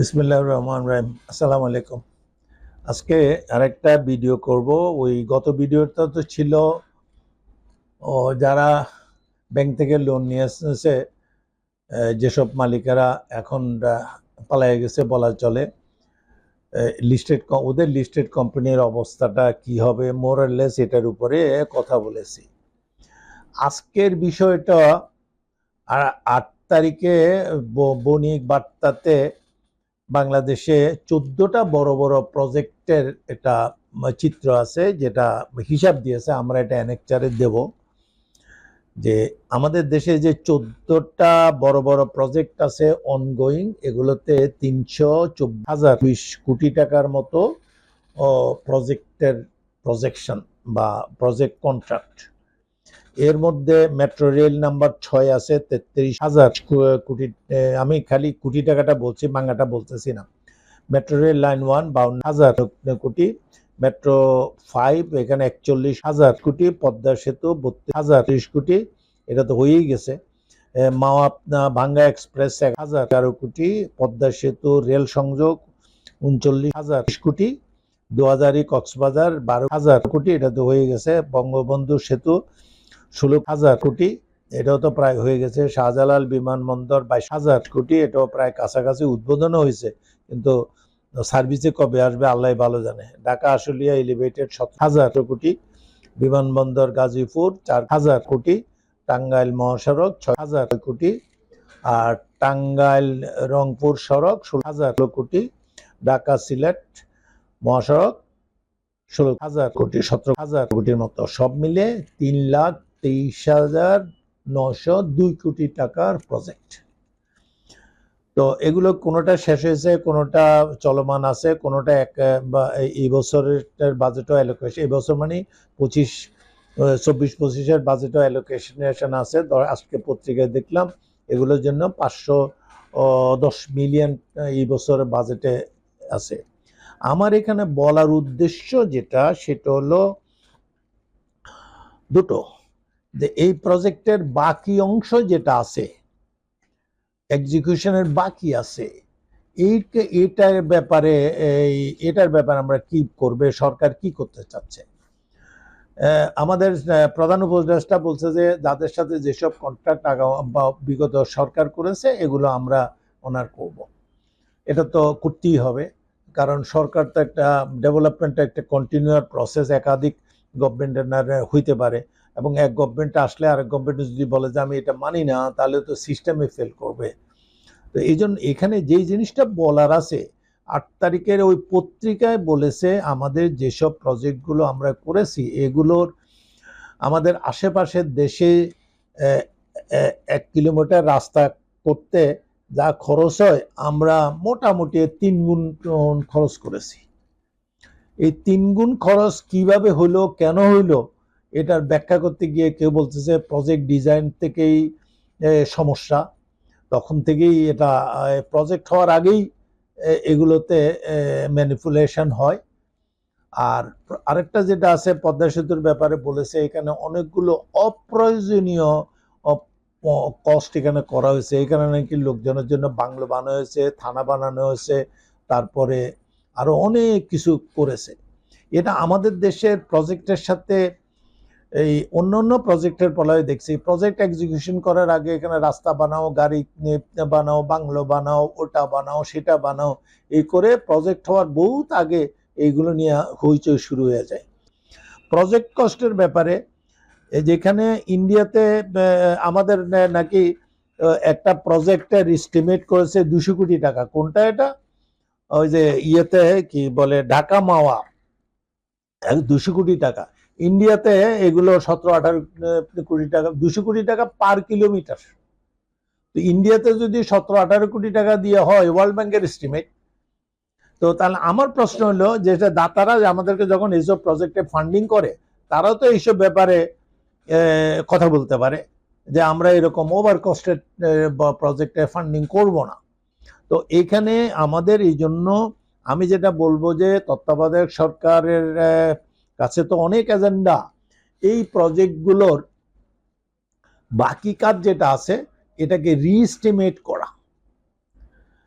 বিসমিল্লাহ রহমান রাহিম। আসসালামু আলাইকুম আজকে আরেকটা ভিডিও করব। ওই গত ভিডিওটা তো ছিল, ও যারা ব্যাংক থেকে লোন নিয়ে এসেছে যেসব মালিকেরা এখন পালায়ে গেছে বলা চলে লিস্টেড ওদের লিস্টেড কোম্পানির অবস্থাটা কি হবে মোরালেস এটার উপরে কথা বলেছি। আজকের বিষয়টা, আ- আট তারিখে বণিক বার্তাতে বাংলাদেশে চোদ্দটা বড় বড় প্রজেক্টের একটা চিত্র আছে, যেটা হিসাব দিয়েছে, আমরা এটা অ্যানেকচারে দেব। যে আমাদের দেশে যে চোদ্দটা বড় বড় প্রজেক্ট আছে অনগোয়িং এগুলোতে তিনশো চব্বিশ হাজার কোটি টাকার মতো প্রজেক্টের প্রজেকশন বা প্রজেক্ট কন্ট্রাক্ট এর মধ্যে মেট্রো রেল নাম্বার ছয় আছে, তেত্রিশ হাজার কোটি আমি খালি কোটি টাকাটা বলছি বাংলাটা বলতেছি না। মেট্রো রেল লাইন ওয়ান বাউন্ন হাজার কোটি মেট্রো ফাইভ এখানে একচল্লিশ হাজার কোটি, পদ্মা সেতু বত্রিশ হাজার ত্রিশ কোটি, এটা তো হয়েই গেছে। মাওয়া ভাঙ্গা এক্সপ্রেস এক হাজার তেরো কোটি, পদ্মা সেতু রেল সংযোগ উনচল্লিশ হাজার কোটি দুহাজারি কক্সবাজার বারো হাজার কোটি, এটা তো হয়ে গেছে। বঙ্গবন্ধু সেতু ষোলো হাজার কোটি, এটাও তো প্রায় হয়ে গেছে। শাহজালাল বিমানবন্দর বাইশ হাজার কোটি, এটাও প্রায় কাছাকাছি উদ্বোধনও হয়েছে। কিন্তু সার্ভিসে কবে আসবে আল্লাহ ভালো জানে। ঢাকা, আশুলিয়া, এলিভেটেড সাত হাজার কোটি, বিমানবন্দর গাজীপুর চার হাজার কোটি, টাঙ্গাইল মহাসড়ক ছয় হাজার কোটি, আর টাঙ্গাইল রংপুর সড়ক ষোলো হাজার কোটি, ঢাকা সিলেট মহাসড়ক ষোলো হাজার কোটি, সতেরো হাজার কোটির মতো। সব মিলে তিন লাখ তেইশ হাজার নশো দুই কোটি টাকার প্রজেক্ট তো এগুলো কোনোটা শেষ হয়েছে, কোনোটা চলমান আছে, কোনোটা এক এই- বছরের বাজেটও অ্যালোকেশন এই বছর মানে পঁচিশ চব্বিশ, পঁচিশের বাজেটও অ্যালোকেশন আছে। ধর, আজকে পত্রিকায় দেখলাম, এগুলোর জন্য পাঁচশো দশ মিলিয়ন এই বছরের বাজেটে আছে। আমার এখানে বলার উদ্দেশ্য যেটা, সেটা হলো দুটো। যে এই প্রজেক্টের বাকি অংশ যেটা আছে এক্সিকিউশনের বাকি আছে, এইটা, এটার ব্যাপারে, এই, এটার ব্যাপারে আমরা কি করবে, সরকার কি করতে চাচ্ছে? আমাদের প্রধান উপদেষ্টা বলছে যে, যাদের সাথে যেসব কন্ট্রাক্ট বা বিগত সরকার করেছে, এগুলো আমরা ওনার করব। এটা তো করতেই হবে, কারণ সরকার তো একটা ডেভেলপমেন্ট একটা কন্টিনিউয়ার প্রসেস একাধিক গভর্নমেন্টের হইতে পারে। এবং এক গভর্নমেন্ট আসলে আরেক গভর্নমেন্ট যদি বলে যে আমি এটা মানি না, তাহলে তো সিস্টেমে ফেল করবে। তো এই এখানে যেই জিনিসটা বলার আছে, আট তারিখের ওই পত্রিকায় বলেছে আমাদের যেসব প্রজেক্টগুলো আমরা করেছি, এগুলোর আমাদের আশেপাশের দেশে এক কিলোমিটার রাস্তা করতে যা খরচ হয়, আমরা মোটামুটি তিন গুণ খরচ করেছি। এই তিন গুণ খরচ কীভাবে হইল কেন হইল এটার ব্যাখ্যা করতে গিয়ে কেউ বলতেছে প্রজেক্ট ডিজাইন থেকেই সমস্যা। তখন থেকেই এটা প্রজেক্ট হওয়ার আগেই এগুলোতে ম্যানিপুলেশন হয়। আর আরেকটা যেটা আছে, পদ্মা সেতুর ব্যাপারে বলেছে, এখানে অনেকগুলো অপ্রয়োজনীয় কষ্ট এখানে করা হয়েছে। এখানে নাকি লোকজনের জন্য বাংলো বানানো হয়েছে, থানা বানানো হয়েছে, তারপরে আরও অনেক কিছু করেছে। এটা আমাদের দেশের প্রজেক্টের সাথে এই অন্য অন্য প্রজেক্টের পলায় দেখছি। প্রজেক্ট এক্সিকিউশন করার আগে এখানে রাস্তা বানাও, গাড়ি বানাও, বাংলো বানাও, ওটা বানাও, সেটা বানাও, এই করে প্রজেক্ট হওয়ার বহুত আগে এইগুলো নিয়ে হইচই শুরু হয়ে যায়। প্রজেক্ট কস্টের ব্যাপারে যেখানে ইন্ডিয়াতে আমাদের নাকি একটা প্রজেক্টের এস্টিমেট করেছে দুশো কোটি টাকা। কোনটা এটা? ওই যে ইয়েতে কি বলে, ঢাকা মাওয়া। দুশো কোটি টাকা। ইন্ডিয়াতে এগুলো সতেরো, আঠারো কোটি টাকা, দুশো কোটি টাকা পার কিলোমিটার। তো ইন্ডিয়াতে যদি সতেরো, আঠারো কোটি টাকা দিয়ে হয় ওয়ার্ল্ড ব্যাংকের এস্টিমেট তো তাহলে আমার প্রশ্ন হলো যে দাতারা যে আমাদেরকে যখন এইসব প্রজেক্টে ফান্ডিং করে, তারাও তো এইসব ব্যাপারে কথা বলতে পারে যে আমরা এরকম ওভার কস্টের প্রজেক্টে ফান্ডিং করব না। তো এখানে আমাদের এই জন্য আমি যেটা বলব যে তত্ত্বাবধায়ক সরকারের কাছে তো অনেক এজেন্ডা এই প্রজেক্টগুলোর বাকি কাজ যেটা আছে, এটাকে রিএস্টিমেট করা।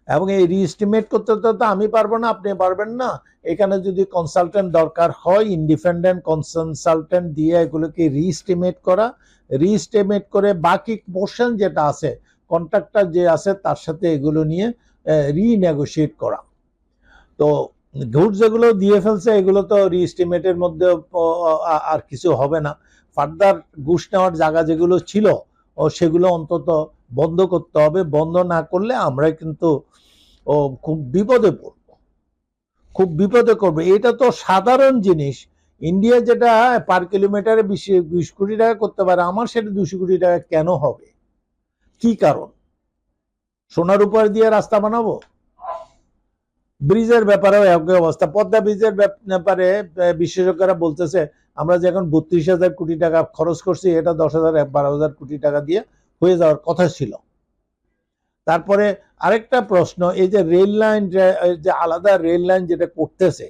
এবং এই রিএস্টিমেট করতে তো আমি পারব না, আপনি পারবেন না। এখানে যদি কনসালটেন্ট দরকার হয় ইন্ডিপেন্ডেন্ট কনসালটেন্ট দিয়ে এগুলোকে রিএস্টিমেট করা। রিএস্টিমেট করে বাকি পোর্শন যেটা আছে কন্ট্রাক্টর যে আছে, তার সাথে এগুলো নিয়ে রিনেগোশিয়েট করা। তো ঘুষ যেগুলো দিয়ে ফেলছে, এগুলো তো রিএস্টিমেটের মধ্যে আর কিছু হবে না। ফার্দার ঘুষ নেওয়ার জায়গা যেগুলো ছিল, ও, সেগুলো অন্তত বন্ধ করতে হবে। বন্ধ না করলে আমরা কিন্তু, ও, খুব বিপদে পড়ব। খুব বিপদে করবে। এটা তো সাধারণ জিনিস। ইন্ডিয়া যেটা পার কিলোমিটারে বিশ বিশ কোটি টাকা করতে পারে, আমার সেটা দুশো কোটি টাকা কেন হবে? কি কারণ? সোনার উপর দিয়ে রাস্তা বানাবো? ব্রিজের ব্যাপারেও একই অবস্থা। পদ্মা ব্রিজের ব্যাপারে বিশেষজ্ঞরা বলতেছে, আমরা যে এখন বত্রিশ হাজার কোটি টাকা খরচ করছি, এটা দশ হাজার, বারো হাজার কোটি টাকা দিয়ে হয়ে যাওয়ার কথা ছিল। তারপরে আরেকটা প্রশ্ন, এই যে রেল লাইন যে আলাদা রেল লাইন যেটা করতেছে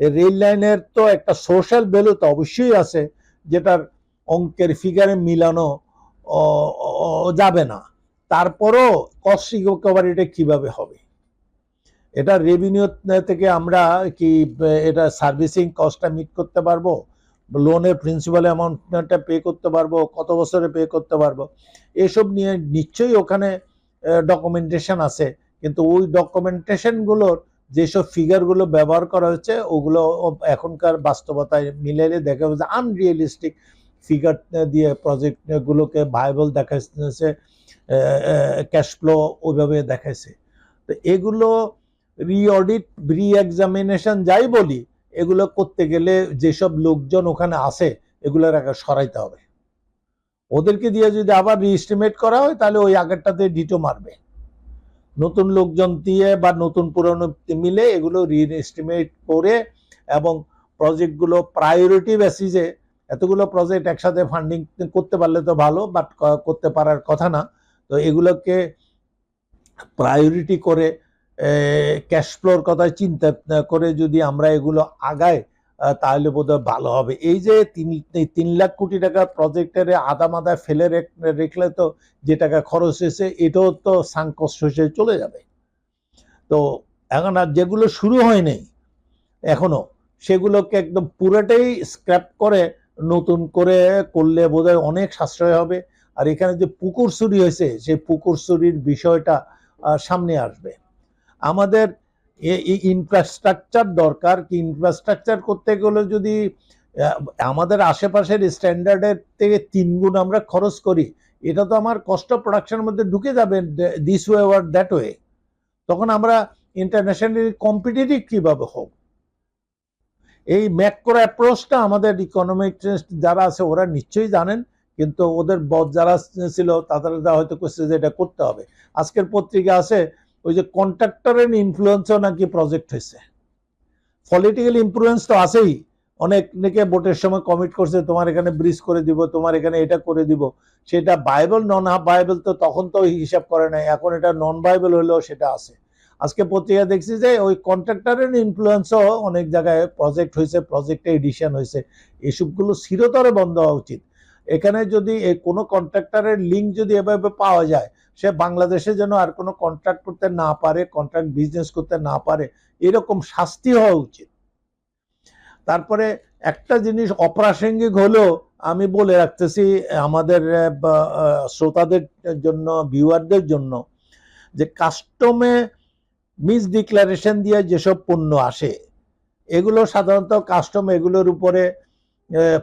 রেল লাইনের তো একটা সোশ্যাল ভ্যালু তো অবশ্যই আছে, যেটার অঙ্কের ফিগারে মিলানো যাবে না। তারপরও কস্ট রিকভারিটা কীভাবে হবে? এটা রেভিনিউ থেকে আমরা কি, এটা সার্ভিসিং কস্টটা মিট করতে পারব? লোনের প্রিন্সিপাল অ্যামাউন্টটা পে করতে পারব? কত বছরে পে করতে পারব? এসব নিয়ে নিশ্চয়ই ওখানে ডকুমেন্টেশন আছে। কিন্তু ওই ডকুমেন্টেশনগুলোর যেসব ফিগারগুলো ব্যবহার করা হচ্ছে, ওগুলো এখনকার বাস্তবতায় মিলাইলে দেখা যাচ্ছে আনরিয়েলিস্টিক ফিগার দিয়ে প্রজেক্টগুলোকে ভাইবল দেখাচ্ছে ক্যাশ ফ্লো ওইভাবে দেখাইছে। তো এগুলো রিঅডিট রি এক্সামিনেশন যাই বলি, এগুলো করতে গেলে যেসব লোকজন ওখানে আসে এগুলোর আগে সরাইতে হবে। ওদেরকে দিয়ে যদি আবার রিএস্টিমেট করা হয়, তাহলে ওই আগেরটাতে ডিটো মারবে। নতুন লোকজন দিয়ে বা নতুন পুরনো মিলে এগুলো রিএস্টিমেট করে এবং প্রজেক্টগুলো প্রায়োরিটি বেসিসে এতগুলো প্রজেক্ট একসাথে ফান্ডিং করতে পারলে তো ভালো বাট করতে পারার কথা না। তো এগুলোকে প্রায়োরিটি করে ক্যাশ ফ্লোর কথা চিন্তা করে যদি আমরা এগুলো আগায় তাহলে বোধহয় ভালো হবে। এই যে তিন তিন লাখ কোটি টাকা প্রজেক্টের আদা মাদা ফেলে রেখ- রেখলে তো যে টাকা খরচ হয়েছে, এটাও তো সাংকস হয়ে চলে যাবে। তো এখন আর যেগুলো শুরু হয়নি এখনও, সেগুলোকে একদম পুরোটাই স্ক্র্যাপ করে নতুন করে করলে বোধহয় অনেক সাশ্রয় হবে। আর এখানে যে পুকুর চুরি হয়েছে, সেই পুকুর চুরির বিষয়টা সামনে আসবে। আমাদের ইনফ্রাস্ট্রাকচার দরকার কি ইনফ্রাস্ট্রাকচার করতে গেলে যদি আমাদের আশেপাশের স্ট্যান্ডার্ডের থেকে তিন গুণ আমরা খরচ করি, এটা তো আমার কষ্ট প্রোডাকশনের মধ্যে ঢুকে যাবে this way or that way তখন আমরা ইন্টারন্যাশনালি কম্পিটিটিভ কীভাবে হোক এই ম্যাক্রো অ্যাপ্রোচটা আমাদের ইকোনমিক যারা আছে, ওরা নিশ্চয়ই জানেন, কিন্তু ওদের বস যারা ছিল, তাদের হয়তো করছে যে এটা করতে হবে। আজকের পত্রিকা আছে ওই যে কন্ট্রাক্টরের ইনফ্লুয়েন্সও নাকি প্রজেক্ট হয়েছে। পলিটিক্যাল ইনফ্লুয়েন্স তো আছেই। অনেক ভোটের সময় কমিট করছে, তোমার এখানে ব্রিজ করে দিব, তোমার এখানে এটা করে দিব। সেটা বাইবেল নন বাইবেল তো তখন তো হিসাব করে নাই, এখন এটা নন বাইবেল হলেও সেটা আছে। আজকে পত্রিকা দেখছি যে ওই কন্ট্রাক্টরের ইনফ্লুয়েন্সও অনেক জায়গায় প্রজেক্ট হয়েছে প্রজেক্টে এডিশন হয়েছে। এসবগুলো চিরতরে বন্ধ হওয়া উচিত। এখানে যদি কোনো কন্ট্রাক্টরের লিঙ্ক যদি এভাবে পাওয়া যায় সে বাংলাদেশে যেন আর কোনো কন্ট্রাক্ট করতে না পারে কন্ট্রাক্ট বিজনেস করতে না পারে, এরকম শাস্তি হওয়া উচিত। তারপরে একটা জিনিস অপ্রাসঙ্গিক হলেও আমি বলে রাখতেছি, আমাদের শ্রোতাদের জন্য ভিউয়ারদের জন্য, যে কাস্টমে মিস ডিক্লারেশন দিয়ে যেসব পণ্য আসে, এগুলো সাধারণত কাস্টম এগুলোর উপরে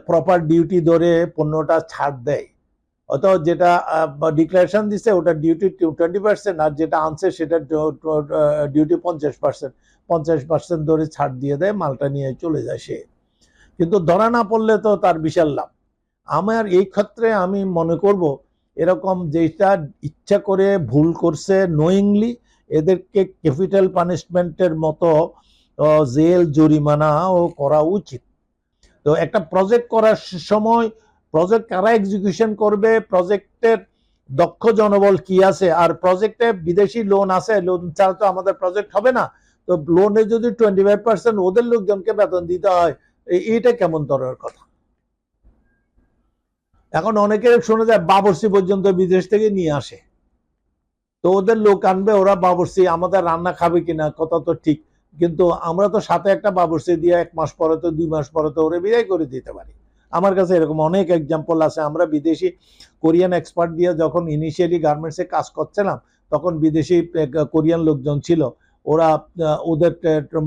প্রপার ডিউটি ধরে পণ্যটা ছাড় দেয়। অথবা যেটা ডিক্লারেশন দিছে, ওটা ডিউটি টোয়েন্টি পার্সেন্ট আর যেটা আনছে সেটা ডিউটি পঞ্চাশ পার্সেন্ট পঞ্চাশ পার্সেন্ট ধরে ছাড় দিয়ে দেয়, মালটা নিয়ে চলে যায় সে। কিন্তু ধরা না পড়লে তো তার বিশাল লাভ। আমার এই ক্ষেত্রে আমি মনে করব, এরকম যেটা ইচ্ছা করে ভুল করছে নোয়িংলি এদেরকে ক্যাপিটাল পানিশমেন্টের মতো জেল জরিমানাও করা উচিত। তো একটা প্রজেক্ট করার সময় প্রজেক্ট কারা এক্সিকিউশন করবে? প্রজেক্টের দক্ষ জনবল কি আছে? আর প্রজেক্টে বিদেশি লোন আছে? লোন ছাড়া তো আমাদের প্রজেক্ট হবে না। তো লোনে যদি টোয়েন্টি ফাইভ পার্সেন্ট ওদের লোকজনকে বেতন দিতে হয় এইটা কেমন ধরনের কথা? এখন অনেকের শোনা যায় বাবরসি পর্যন্ত বিদেশ থেকে নিয়ে আসে। তো ওদের লোক আনবে, ওরা বাবরসি আমাদের রান্না খাবে কিনা, কথা তো ঠিক। কিন্তু আমরা তো সাথে একটা বাবরসি দিয়ে এক মাস পরে তো, দুই মাস পরে তো ওরা বিদায় করে দিতে পারি। আমার কাছে এরকম অনেক এক্সাম্পল আছে। আমরা বিদেশি কোরিয়ান এক্সপার্ট দিয়ে যখন ইনিশিয়ালি গার্মেন্টসে কাজ করছিলাম, তখন বিদেশি কোরিয়ান লোকজন ছিল। ওরা ওদের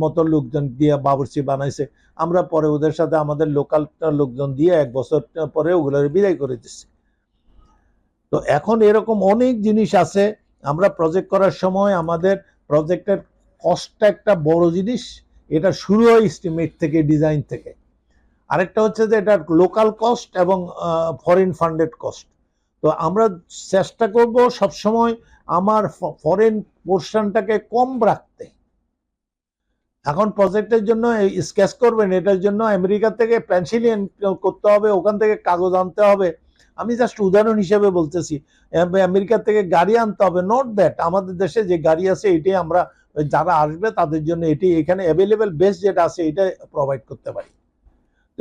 মতো লোকজন দিয়ে বাবুর্চি বানাইছে। আমরা পরে ওদের সাথে আমাদের লোকাল লোকজন দিয়ে এক বছর পরে ওগুলোর বিদায় করে দিচ্ছে তো এখন এরকম অনেক জিনিস আছে। আমরা প্রজেক্ট করার সময় আমাদের প্রজেক্টের কস্টটা একটা বড় জিনিস। এটা শুরু হয় এস্টিমেট থেকে ডিজাইন থেকে। আরেকটা হচ্ছে যে এটা লোকাল কস্ট এবং ফরেন ফান্ডেড কস্ট তো আমরা চেষ্টা করব সবসময় আমার ফরেন পোর্শনটাকে কম রাখতে। এখন প্রজেক্টের জন্য স্কেচ করবেন, এটার জন্য আমেরিকা থেকে পেন্সিলিয়ান করতে হবে, ওখান থেকে কাগজ আনতে হবে। আমি জাস্ট উদাহরণ হিসেবে বলতেছি আম- আমেরিকা থেকে গাড়ি আনতে হবে নট দ্যাট আমাদের দেশে যে গাড়ি আছে, এটাই আমরা, যারা আসবে তাদের জন্য এটি এখানে অ্যাভেলেবেল বেস্ট যেটা আছে, এটা প্রোভাইড করতে পারি।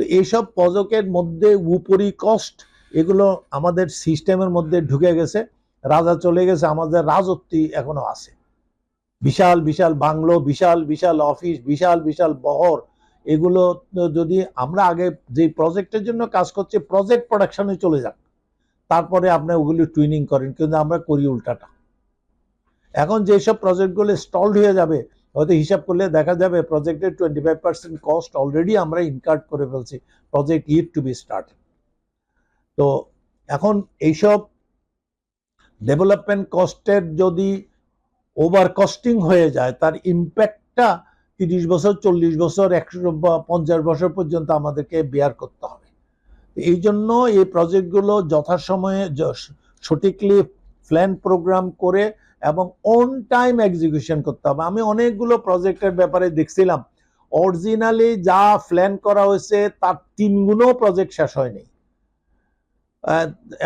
তো এইসব প্রজেক্টের মধ্যে উপরি কস্ট এগুলো আমাদের সিস্টেমের মধ্যে ঢুকে গেছে। রাজা চলে গেছে, আমাদের রাজত্বই এখনও আছে। বিশাল বিশাল বাংলো, বিশাল বিশাল অফিস বিশাল বিশাল বহর, এগুলো যদি আমরা আগে যে প্রজেক্টের জন্য কাজ করছি প্রজেক্ট প্রোডাকশনে চলে যান তারপরে আপনি ওগুলি টুইনিং করেন, কিন্তু আমরা করি উল্টাটা। এখন যেসব প্রজেক্টগুলো স্টলড হয়ে যাবে হয়তো হিসাব করলে দেখা যাবে প্রজেক্টের twenty five percent cost already আমরা ইনকার্ড করে ফেলছি project it to be start তো এখন এইসব ডেভেলপমেন্ট কস্টের যদি ওভার কস্টিং হয়ে যায়, তার ইম্প্যাক্টটা তিরিশ বছর, চল্লিশ বছর, একশো পঞ্চাশ বছর পর্যন্ত আমাদেরকে বেয়ার করতে হবে। এই জন্য এই প্রজেক্টগুলো যথাসময়ে সঠিকলি প্ল্যান প্রোগ্রাম করে এবং অন টাইম এক্সিকিউশন করতে হবে। আমি অনেকগুলো প্রজেক্টের ব্যাপারে দেখছিলাম। অরিজিনালি যা প্ল্যান করা হয়েছে, তার তিন গুণও প্রজেক্ট শেষ হয়নি।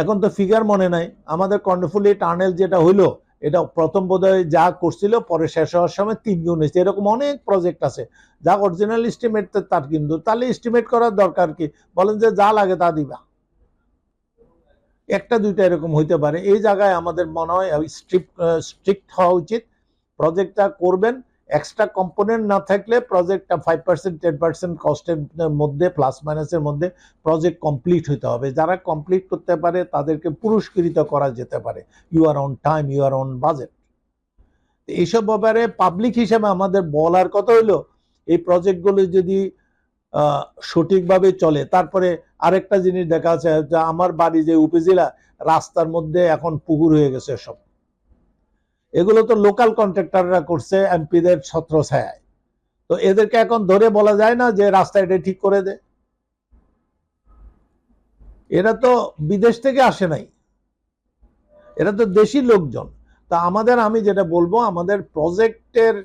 এখন তো ফিগার মনে নাই। আমাদের কর্ণফুলি টানেল যেটা হইল, এটা প্রথম বোধহয় যা করছিল, পরে শেষ হওয়ার সময় তিন গুণ হয়েছে। এরকম অনেক প্রজেক্ট আছে। যা অরিজিনাল এস্টিমেট তার কিন্তু, তাহলে এস্টিমেট করার দরকার কি? বলেন যে যা লাগে তা দিবা। একটা, দুইটা এরকম হইতে পারে। এই জায়গায় আমাদের মনে হয় স্ট্রিক্ট হওয়া উচিত। প্রজেক্টটা করবেন এক্সট্রা কম্পোনেন্ট না থাকলে প্রজেক্টটা ফাইভ পার্সেন্ট টেন পার্সেন্ট কস্টের মধ্যে প্লাস মাইনাসের মধ্যে প্রজেক্ট কমপ্লিট হতে হবে। যারা কমপ্লিট করতে পারে, তাদেরকে পুরস্কৃত করা যেতে পারে। You are on time you are on budget এইসব ব্যাপারে পাবলিক হিসেবে আমাদের বলার কথা হইল, এই প্রজেক্টগুলো যদি সঠিকভাবে চলে। তারপরে আরেকটা জিনিস দেখা যাচ্ছে যে আমার বাড়ি যে উপজেলা, রাস্তার মধ্যে এখন পুকুর হয়ে গেছে সব। এগুলো তো লোকাল কন্ট্রাক্টররা করছে এমপিদের ছত্র ছায় তো এদেরকে এখন ধরে বলা যায় না যে রাস্তা এটা ঠিক করে দে। এরা তো বিদেশ থেকে আসে নাই। এরা তো দেশি লোকজন। তা আমাদের, আমি যেটা বলব, আমাদের প্রজেক্টের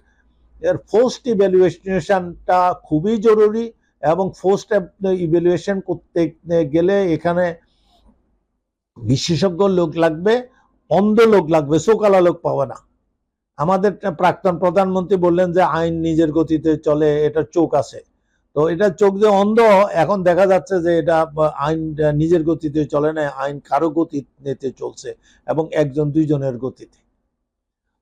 এর ফোস্ট ইভ্যালুয়েশনটা খুবই জরুরি। এবং ফোস্ট ইভ্যালুয়েশন করতে গেলে এখানে বিশেষজ্ঞ লোক লাগবে, অন্ধ লোক লাগবে, চোকালা লোক পাওয়া না। আমাদের প্রাক্তন প্রধানমন্ত্রী বললেন যে, আইন নিজের গতিতে চলে, এটা চোখ আছে। তো এটা চোখ যে অন্ধ, এখন দেখা যাচ্ছে যে এটা আইন নিজের গতিতে চলে না, আইন কারও গতিতে চলছে এবং একজন দুইজনের গতিতে।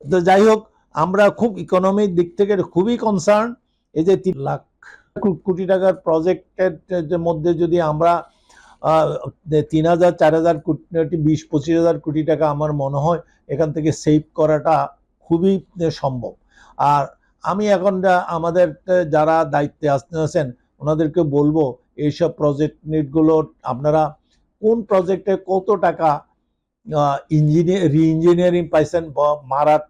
তো যাই হোক, আমরা খুব ইকোনমিক দিক থেকে খুবই কনসার্ন এই যে তিন লাখ কোটি টাকার প্রজেক্টের মধ্যে যদি আমরা তিন হাজার, চার হাজার কোটি বিশ, পঁচিশ হাজার কোটি টাকা আমার মনে হয় এখান থেকে সেভ করাটা খুবই সম্ভব। আর আমি এখন আমাদের যারা দায়িত্বে আসতে আছেন, ওনাদেরকে বলব, এইসব প্রজেক্ট নিটগুলো আপনারা কোন প্রজেক্টে কত টাকা ইঞ্জিনিয়ার রি ইঞ্জিনিয়ারিং পাইছেন, বা মারার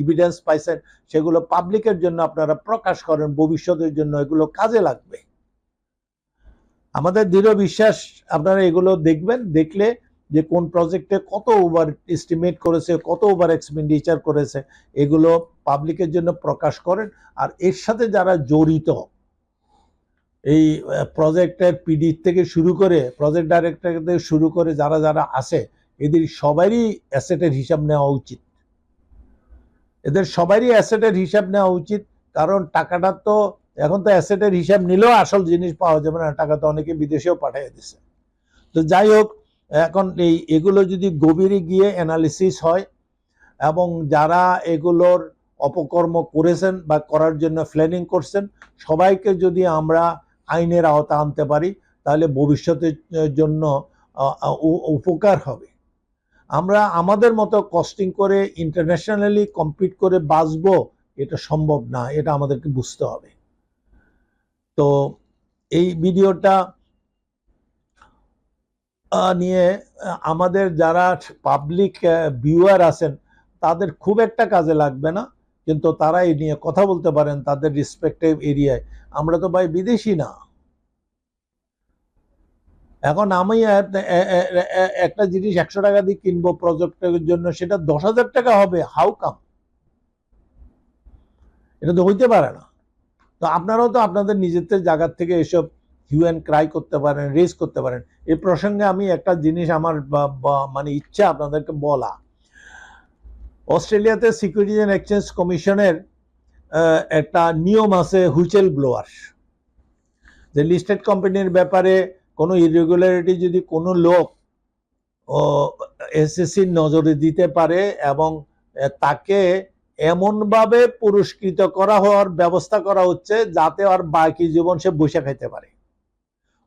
ইভিডেন্স পাইছেন, সেগুলো পাবলিকের জন্য আপনারা প্রকাশ করেন, ভবিষ্যতের জন্য এগুলো কাজে লাগবে। আমাদের দৃঢ় বিশ্বাস, আপনারা এগুলো দেখবেন, দেখলে যে কোন প্রজেক্টে কত ওভার এস্টিমেট করেছে, কত ওভার এক্সপেন্ডিচার করেছে, এগুলো পাবলিকের জন্য প্রকাশ করেন, আর এর সাথে যারা জড়িত, এই প্রজেক্টের পিডি থেকে শুরু করে প্রজেক্ট ডাইরেক্টর থেকে শুরু করে, যারা যারা আছে এদের সবারই অ্যাসেটের হিসাব নেওয়া উচিত। এদের সবারই অ্যাসেটের হিসাব নেওয়া উচিত, কারণ টাকাটা তো এখন তো অ্যাসেটের হিসাব নিলেও আসল জিনিস পাওয়া যাবে না, টাকা তো অনেকে বিদেশেও পাঠিয়ে দিছে। তো যাই হোক, এখন এই এগুলো যদি গভীরে গিয়ে অ্যানালিসিস হয়, এবং যারা এগুলোর অপকর্ম করেছেন বা করার জন্য প্ল্যানিং করছেন, সবাইকে যদি আমরা আইনের আওতা আনতে পারি, তাহলে ভবিষ্যতের জন্য উপকার হবে। আমরা আমাদের মতো কস্টিং করে ইন্টারন্যাশনালি কম্পিট করে বাঁচবো, এটা সম্ভব না, এটা আমাদেরকে বুঝতে হবে। তো এই ভিডিওটা নিয়ে আমাদের যারা পাবলিক ভিউয়ার আছেন, তাদের খুব একটা কাজে লাগবে না, কিন্তু তারা এই নিয়ে কথা বলতে পারেন তাদের রেসপেক্টিভ এরিয়ায় আমরা তো ভাই বিদেশি না। এখন আমি একটা জিনিস একশো টাকা দিয়ে কিনবো প্রজেক্টের জন্য, সেটা দশ হাজার টাকা হবে হাউ কাম এটা তো হইতে পারে না। তো আপনারাও তো আপনাদের নিজেদের জায়গার থেকে এসব হিউ অ্যান্ড ক্রাই করতে পারেন রেস করতে পারেন। এই প্রসঙ্গে আমি একটা জিনিস আমার মানে ইচ্ছা আপনাদেরকে বলা। অস্ট্রেলিয়াতে সিকিউরিটিজ অ্যান্ড এক্সচেঞ্জ কমিশনের একটা নিয়ম আছে হুইচেল ব্লোয়ার যে লিস্টেড কোম্পানির ব্যাপারে কোনো ইরেগুলারিটি যদি কোনো লোক এসএসসির নজরে দিতে পারে এবং তাকে এমনভাবে পুরস্কৃত করা হওয়ার ব্যবস্থা করা হচ্ছে যাতে আর বাকি জীবন সে বসে খাইতে পারে।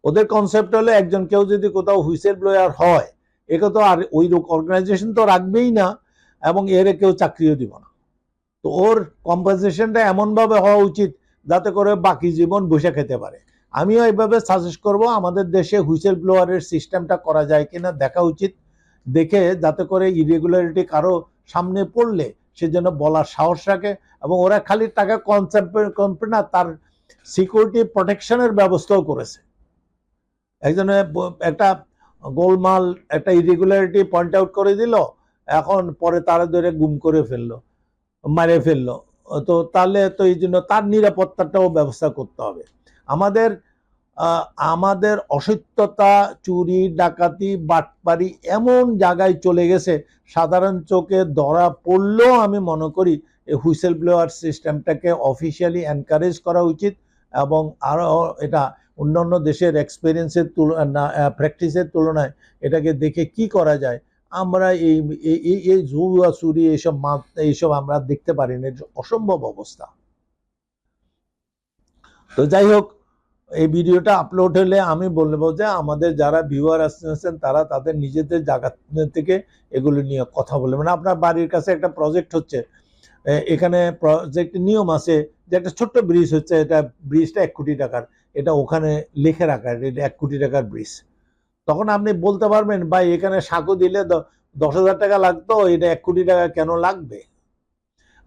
ওদের কনসেপ্ট হলে একজন কেউ যদি কোথাও হুইসেল ব্লোয়ার হয় একে তো আর ওই অর্গানাইজেশন তো রাখবেই না এবং এর কেউ চাকরিও দিব না। তো ওর কম্পেনসেশনটা এমনভাবে হওয়া উচিত যাতে করে বাকি জীবন বসে খেতে পারে। আমিও এইভাবে সাজেস্ট করব, আমাদের দেশে হুইসেল ব্লোয়ারের সিস্টেমটা করা যায় কিনা দেখা উচিত। দেখে যাতে করে ইরেগুলারিটি কারও সামনে পড়লে সে যেন বলার সাহস রাখে এবং ওরা খালি টাকা কনসেপ্ট না, তার সিকিউরিটি প্রোটেকশনের ব্যবস্থাও করেছে। একজনে একটা গোলমাল, একটা ইরেগুলারিটি পয়েন্ট আউট করে দিল, এখন পরে তারা ধরে গুম করে ফেলল, মারে ফেলল। তো তাহলে তো এই জন্য তার নিরাপত্তাটাও ব্যবস্থা করতে হবে। আমাদের আমাদের অসত্যতা, চুরি, ডাকাতি, বাটপারি এমন জায়গায় চলে গেছে, সাধারণ চোখে ধরা পড়লেও আমি মনে করি এই হুইসেল ব্লোয়ার সিস্টেমটাকে অফিসিয়ালি এনকারেজ করা উচিত এবং আরও এটা অন্যান্য দেশের এক্সপিরিয়েন্সের তুলনা প্র্যাকটিসের তুলনায় এটাকে দেখে কি করা যায়। আমরা এই, এই- এই জুয়া, চুরি এইসব মাত, এইসব আমরা দেখতে পারি না অসম্ভব অবস্থা। তো যাই হোক এই ভিডিওটা আপলোড হলে আমি বলব যে আমাদের যারা ভিউয়ার আসছেন তারা তাদের নিজেদের জায়গা থেকে এগুলো নিয়ে কথা বলবেন মানে আপনার বাড়ির কাছে একটা প্রজেক্ট হচ্ছে এখানে প্রজেক্ট নিয়ম আছে যে একটা ছোট্ট ব্রিজ হচ্ছে, এটা ব্রিজটা এক কোটি টাকার, এটা ওখানে লিখে রাখা, এটা এক কোটি টাকার ব্রিজ তখন আপনি বলতে পারবেন, ভাই, এখানে সাঁকো দিলে দশ হাজার টাকা লাগতো, এটা এক কোটি টাকা কেন লাগবে?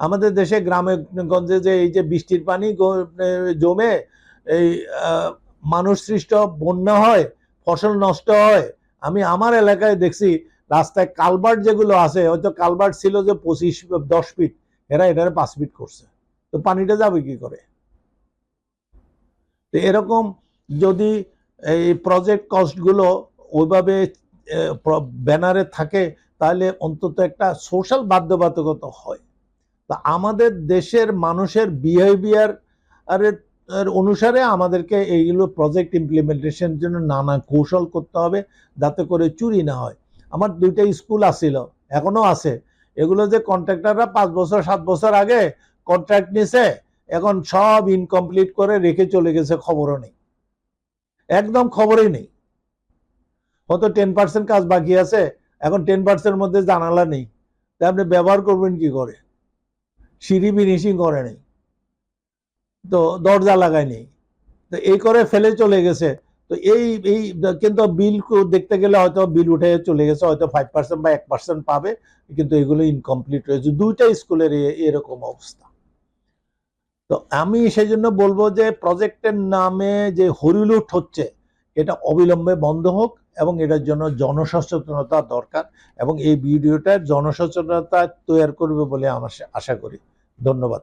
আমাদের দেশে, গ্রামে, গঞ্জে যে এই যে বৃষ্টির পানি জমে এই মানুষ সৃষ্ট বন্যা হয়, ফসল নষ্ট হয়। আমি আমার এলাকায় দেখছি, রাস্তায় কালভার্ট যেগুলো আছে, হয়তো কালভার্ট ছিল যে পঁচিশ, দশ ফিট, এরা এটারে পাঁচ ফিট করছে। তো পানিটা যাবে কি করে? তো এরকম যদি এই প্রজেক্ট কস্টগুলো ওইভাবে ব্যানারে থাকে, তাহলে অন্তত একটা সোশ্যাল বাধ্যবাধকতা হয়। তা আমাদের দেশের মানুষের বিহেভিয়ার অনুসারে আমাদেরকে এইগুলো প্রজেক্ট ইমপ্লিমেন্টেশনের জন্য নানা কৌশল করতে হবে যাতে করে চুরি না হয়। আমার দুইটা স্কুল আসছিল এখনও আছে। এগুলো যে কন্ট্রাক্টররা পাঁচ বছর, সাত বছর আগে কন্ট্রাক্ট নিছে, এখন সব ইনকমপ্লিট করে রেখে চলে গেছে, খবরও নেই। একদম খবরই নেই। হয়তো টেন পার্সেন্ট কাজ বাকি আছে, এখন টেন পার্সেন্ট মধ্যে জানালা নেই। তা আপনি ব্যবহার করবেন কি করে? সিঁড়ি ফিনিশিং করে নেই। তো দরজা লাগায়নি। তো এই করে ফেলে চলে গেছে। তো এই এই কিন্তু বিল দেখতে গেলে হয়তো বিল উঠে চলে গেছে, হয়তো ফাইভ পার্সেন্ট বা এক পার্সেন্ট পাবে, কিন্তু এগুলো ইনকমপ্লিট রয়েছে। দুইটা স্কুলের এরকম অবস্থা। তো আমি সেই জন্য বলব যে প্রজেক্টের নামে যে হরিলুট হচ্ছে, এটা অবিলম্বে বন্ধ হোক এবং এটার জন্য জনসচেতনতা দরকার এবং এই ভিডিওটা জনসচেতনতা তৈরি করবে বলে আমার আশা করি। ধন্যবাদ।